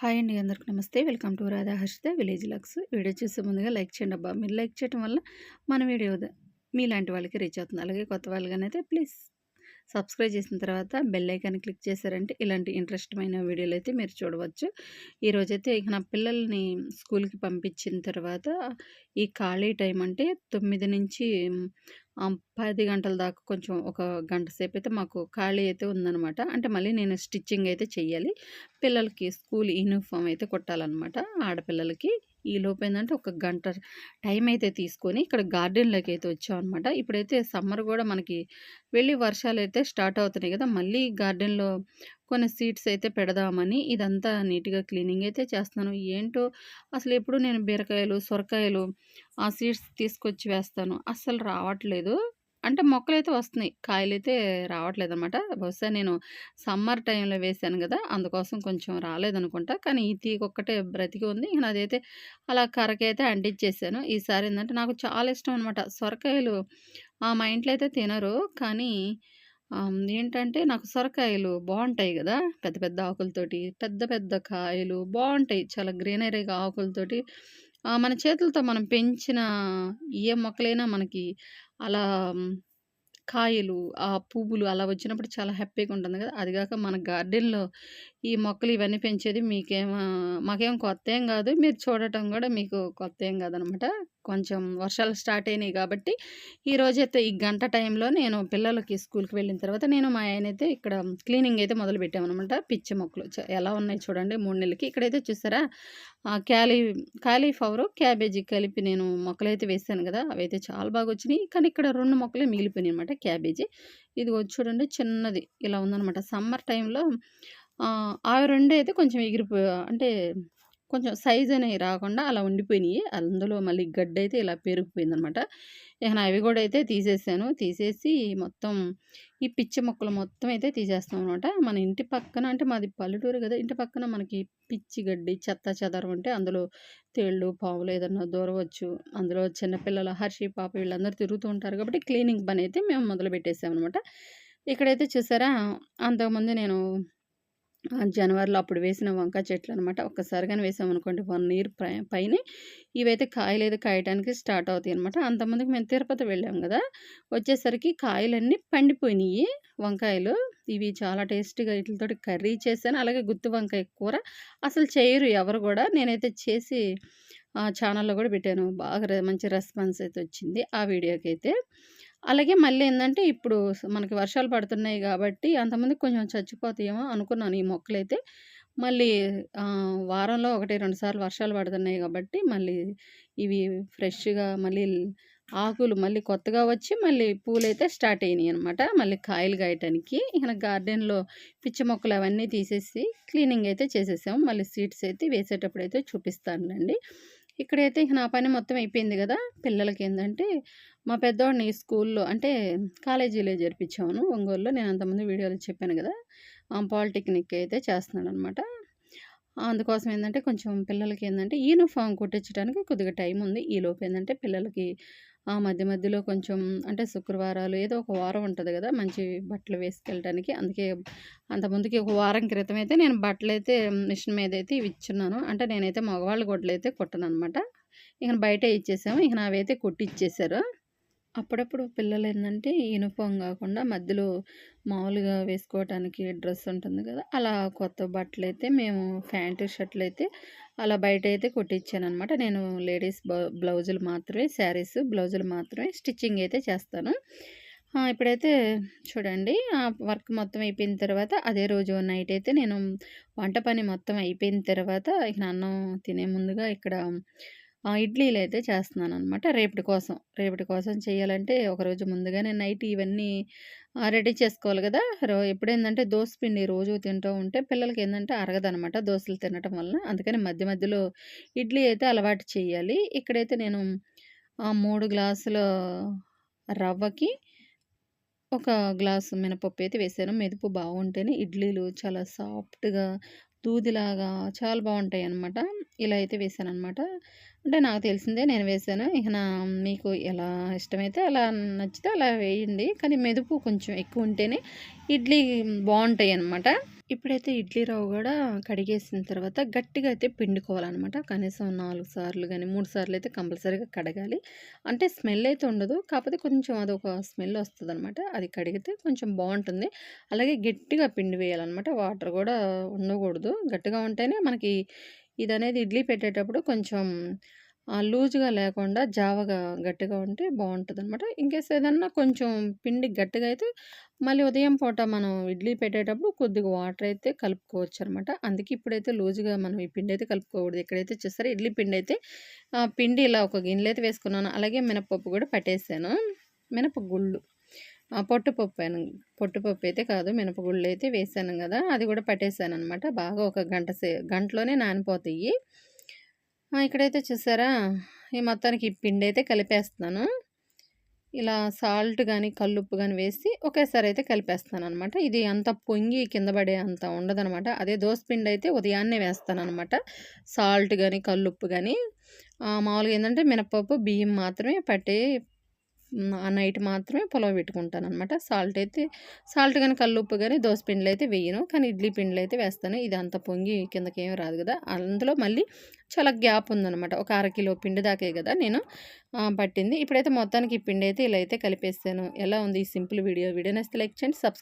Hi అండి అందరికి నమస్తే. Welcome to Radha Harshita village looks. Video చూసే ముందుగా లైక్ చేయండి అబ్బా. మీరు లైక్ చేయడం వల్ల మన వీడియో మీలాంటి వాళ్ళకి రీచ్ అవుతుంది. అలాగే కొత్త వాళ్ళగానైతే ప్లీజ్ సబ్స్క్రైబ్ చేసిన తర్వాత బెల్ ఐకాన్ క్లిక్ చేశారంటే ఇలాంటి ఇంట్రెస్టమైన వీడియోలు అయితే మీరు చూడవచ్చు. ఈరోజైతే ఇక నా పిల్లల్ని స్కూల్కి పంపించిన తర్వాత ఈ ఖాళీ టైం అంటే తొమ్మిది నుంచి పది గంటల దాకా కొంచెం ఒక గంట సేపు అయితే మాకు ఖాళీ అయితే ఉందనమాట అంటే మళ్ళీ నేను స్టిచ్చింగ్ అయితే చెయ్యాలి. పిల్లలకి స్కూల్ యూనిఫామ్ అయితే కొట్టాలన్నమాట ఆడపిల్లలకి. ఈ లోపు ఏంటంటే ఒక గంట టైం అయితే తీసుకొని ఇక్కడ గార్డెన్లోకి అయితే వచ్చాం అనమాట ఇప్పుడైతే సమ్మర్ కూడా మనకి వెళ్ళి వర్షాలు అయితే స్టార్ట్ అవుతున్నాయి కదా మళ్ళీ గార్డెన్లో కొన్ని సీడ్స్ అయితే పెడదామని ఇదంతా నీట్గా క్లీనింగ్ అయితే చేస్తాను ఏంటో అసలు ఎప్పుడు నేను బీరకాయలు సొరకాయలు ఆ సీడ్స్ తీసుకొచ్చి వేస్తాను. అస్సలు రావట్లేదు. అంటే మొక్కలైతే వస్తున్నాయి. కాయలైతే రావట్లేదు అనమాట బహుశా నేను సమ్మర్ టైంలో వేసాను కదా! అందుకోసం కొంచెం రాలేదనుకుంటా. కానీ ఈ తీగ ఒక్కటే బ్రతికి ఉంది. ఇక అదైతే అలా కరకైతే అంటించేసాను. ఈసారి ఏంటంటే నాకు చాలా ఇష్టం అనమాట. సొరకాయలు మా ఇంట్లో అయితే తినరు. కానీ ఏంటంటే నాకు సొరకాయలు బాగుంటాయి కదా! పెద్ద పెద్ద ఆకులతోటి పెద్ద పెద్ద కాయలు బాగుంటాయి చాలా గ్రీనరీగా ఆకులతోటి. మన చేతులతో మనం పెంచిన ఏ మొక్కలైనా మనకి అలా కాయలు, ఆ పువ్వులు అలా వచ్చినప్పుడు చాలా హ్యాపీగా ఉంటుంది కదా! అది కాక మన గార్డెన్‌లో ఈ మొక్కలు ఇవన్నీ పెంచేది మీకేం మాకేం కొత్త ఏం కాదు మీరు చూడటం కూడా మీకు కొత్త ఏం కాదనమాట. కొంచెం వర్షాలు స్టార్ట్ అయినాయి కాబట్టి, ఈరోజైతే ఈ గంట టైంలో నేను పిల్లలకి స్కూల్‌కి వెళ్ళిన తర్వాత నేను మా ఆయనైతే ఇక్కడ క్లీనింగ్ అయితే మొదలు పెట్టామన్నమాట పిచ్చి మొక్కలు ఎలా ఉన్నాయి చూడండి మూడు నెలలకి. ఇక్కడైతే చూసారా క్యాలీ కాలీఫ్లవరు, క్యాబేజీ కలిపి నేను మొక్కలైతే వేసాను కదా! అవైతే చాలా బాగా వచ్చినాయి. కానీ ఇక్కడ రెండు మొక్కలే మిగిలిపోయినాయి అనమాట క్యాబేజీ. ఇదిగో చూడండి చిన్నది ఇలా ఉందనమాట. సమ్మర్ టైంలో అవి రెండు అయితే కొంచెం ఎగిరిపో అంటే కొంచెం సైజ్ అనేవి రాకుండా అలా ఉండిపోయినాయి. అందులో మళ్ళీ గడ్డయితే ఇలా పెరిగిపోయిందనమాట. ఇక అవి కూడా అయితే తీసేసాను. తీసేసి మొత్తం ఈ పిచ్చి మొక్కలు మొత్తం అయితే తీసేస్తాం అనమాట. మన ఇంటి పక్కన అంటే మాది పల్లెటూరు కదా! ఇంటి పక్కన మనకి పిచ్చి గడ్డి, చెత్త చెదరం ఉంటే అందులో తేళ్ళు, పావులు ఏదన్నా దూరవచ్చు. అందులో చిన్నపిల్లల హర్షి, పాప వీళ్ళందరూ తిరుగుతూ ఉంటారు కాబట్టి క్లీనింగ్ పని అయితే మేము మొదలుపెట్టేసామనమాట. ఇక్కడైతే చూసారా అంతకుముందు నేను జనవరిలో అప్పుడు వేసిన వంకాయ చెట్లు అనమాట ఒక్కసారిగా వేసామనుకోండి వన్ ఇయర్ పైన ఇవైతే కాయలు అయితే స్టార్ట్ అవుతాయి అనమాట అంతమందికి మేము తిరుపతి వెళ్ళాం కదా వచ్చేసరికి కాయలన్నీ పండిపోయినాయి వంకాయలు. ఇవి చాలా టేస్టీగా వీటితో కర్రీ చేశాను. అలాగే గుత్తి వంకాయ కూర అసలు చేయరు ఎవరు కూడా. నేనైతే చేసి ఛానల్లో కూడా పెట్టాను. బాగా మంచి రెస్పాన్స్ అయితే వచ్చింది ఆ వీడియోకి అయితే అలాగే మళ్ళీ ఏంటంటే ఇప్పుడు మనకి వర్షాలు పడుతున్నాయి కాబట్టి అంతమంది కొంచెం చచ్చిపోతాయేమో అనుకున్నాను ఈ మొక్కలైతే. మళ్ళీ వారంలో ఒకటి రెండు సార్లు వర్షాలు పడుతున్నాయి కాబట్టి మళ్ళీ ఇవి ఫ్రెష్గా మళ్ళీ ఆకులు మళ్ళీ కొత్తగా వచ్చి మళ్ళీ పూలైతే స్టార్ట్ అయినాయి అనమాట మళ్ళీ కాయలు కాయటానికి. ఇక గార్డెన్లో పిచ్చి మొక్కలు అవన్నీ తీసేసి క్లీనింగ్ అయితే చేసేసాము. మళ్ళీ సీడ్స్ అయితే వేసేటప్పుడు అయితే చూపిస్తానులేండి. ఇక్కడైతే ఇక నా పని మొత్తం అయిపోయింది కదా పిల్లలకి ఏంటంటే మా పెద్దవాడిని స్కూల్లో అంటే కాలేజీలో జరిపించాను ఒంగోలులో. నేను అంతమంది వీడియోలు చెప్పాను కదా పాలిటెక్నిక్ అయితే చేస్తున్నాడు అనమాట అందుకోసం ఏంటంటే కొంచెం పిల్లలకి ఏంటంటే యూనిఫామ్ కుట్టించడానికి కొద్దిగా టైం ఉంది. ఈలోపు ఏంటంటే పిల్లలకి మధ్య మధ్యలో కొంచెం అంటే శుక్రవారాలు ఏదో ఒక వారం ఉంటుంది కదా మంచి బట్టలు వేసుకెళ్ళడానికి అందుకే అంతకుముందుకి ఒక వారం క్రితం అయితే నేను బట్టలు అయితే మిషన్ మీద అయితే ఇవి ఇచ్చున్నాను అంటే నేనైతే మగవాళ్ళ గొడ్డలు అయితే కుట్టను అనమాట ఇక బయట ఇచ్చేసాము. ఇక నావైతే కుట్టిచ్చేసారు. అప్పుడప్పుడు పిల్లలు ఏంటంటే యూనిఫామ్ కాకుండా మధ్యలో మామూలుగా వేసుకోవటానికి డ్రెస్ ఉంటుంది కదా అలా కొత్త బట్టలు అయితే మేము ప్యాంటు షర్ట్లు అయితే అలా బయట అయితే కుట్టించాను అనమాట నేను లేడీస్ బ్లౌజులు మాత్రమే శారీస్ బ్లౌజులు మాత్రమే స్టిచ్చింగ్ అయితే చేస్తాను. ఇప్పుడైతే చూడండి ఆ వర్క్ మొత్తం అయిపోయిన తర్వాత అదే రోజు నైట్ అయితే నేను వంట పని మొత్తం అయిపోయిన తర్వాత ఇక అన్నం తినే ముందుగా ఇక్కడ ఇడ్లీలు అయితే చేస్తున్నాను అనమాట రేపటి కోసం. రేపటి కోసం చేయాలంటే ఒకరోజు ముందుగానే నైట్ ఇవన్నీ రెడీ చేసుకోవాలి కదా. రో ఎప్పుడేందంటే దోశ పిండి రోజు తింటూ ఉంటే పిల్లలకి ఏంటంటే అరగదనమాట దోశలు తినటం వల్ల అందుకని మధ్య మధ్యలో ఇడ్లీ అయితే అలవాటు చేయాలి. ఇక్కడైతే నేను మూడు గ్లాసుల రవ్వకి ఒక గ్లాసు మినపప్పు అయితే వేసాను. మెదుపు బాగుంటేనే ఇడ్లీలు చాలా సాఫ్ట్గా దూదిలాగా చాలా బాగుంటాయి అనమాట ఇలా అయితే వేసాను అనమాట అంటే నాకు తెలిసిందే నేను వేసాను. ఇక నా మీకు ఎలా ఇష్టమైతే అలా నచ్చితే అలా వేయండి. కానీ మెదుపు కొంచెం ఎక్కువ ఉంటేనే ఇడ్లీ బాగుంటాయి అనమాట ఇప్పుడైతే ఇడ్లీ రవ్వ కూడా కడిగేసిన తర్వాత గట్టిగా అయితే పిండుకోవాలన్నమాట కనీసం నాలుగు సార్లు కానీ మూడు సార్లు అయితే కంపల్సరీగా కడగాలి. అంటే స్మెల్ అయితే ఉండదు. కాకపోతే కొంచెం అదొక స్మెల్ వస్తుంది అనమాట అది కడిగితే కొంచెం బాగుంటుంది అలాగే గట్టిగా పిండి వేయాలన్నమాట వాటర్ కూడా ఉండకూడదు. గట్టిగా ఉంటేనే మనకి ఇదనేది ఇడ్లీ పెట్టేటప్పుడు కొంచెం లూజ్‌గా లేకుండా జావగా గట్టిగా ఉంటే బాగుంటుందనమాట ఇంకేస్ ఏదన్నా కొంచెం పిండి గట్టిగా అయితే మళ్ళీ ఉదయం పూట మనం ఇడ్లీ పెట్టేటప్పుడు కొద్దిగా వాటర్ అయితే కలుపుకోవచ్చు అనమాట అందుకే ఇప్పుడైతే లూజ్‌గా మనం ఈ పిండి అయితే కలుపుకోకూడదు. ఇక్కడైతే చూసారా ఇడ్లీ పిండి అయితే పిండి ఇలా ఒక గిన్నెలు అయితే వేసుకున్నాను. అలాగే మినపప్పు కూడా పట్టేసాను. మినప గుళ్ళు. ఆ! పొట్టుపప్పు అయితే కాదు. మినపగుళ్ళు అయితే వేసాను కదా అది కూడా పట్టేసాను అనమాట బాగా ఒక గంట సే గంటలోనే నానిపోతాయి. ఇక్కడైతే చూసారా ఈ మొత్తానికి ఈ పిండయితే కలిపేస్తున్నాను. ఇలా సాల్ట్ కానీ కల్లుప్పు కానీ వేసి ఒకేసారి అయితే కలిపేస్తాను అనమాట ఇది అంత పొంగి కింద పడే అంత ఉండదనమాట. అదే దోస పిండయితే ఉదయాన్నే వేస్తాననమాట. సాల్ట్ కానీ కల్లుప్పు కానీ మామూలుగా ఏంటంటే మినపప్పు, బియ్యం మాత్రమే పట్టి ఆ నైట్ మాత్రమే పులవ పెట్టుకుంటాననమాట. సాల్ట్ అయితే సాల్ట్ కానీ కళ్ళు ఉప్పు కానీ దోశ పిండిలు అయితే వేయను. కానీ ఇడ్లీ పిండిలు అయితే వేస్తాను. ఇది అంత పొంగి కిందకి ఏమి రాదు కదా అందులో మళ్ళీ చాలా గ్యాప్ ఉందనమాట. ఒక అర కిలో పిండి దాకే కదా నేను పట్టింది. ఇప్పుడైతే మొత్తానికి ఈ పిండయితే ఇలా అయితే కలిపేస్తాను ఎలా ఉంది ఈ సింపుల్ వీడియో? వీడియో నచ్చితే లైక్ చేయండి. సబ్స్క్రైబ్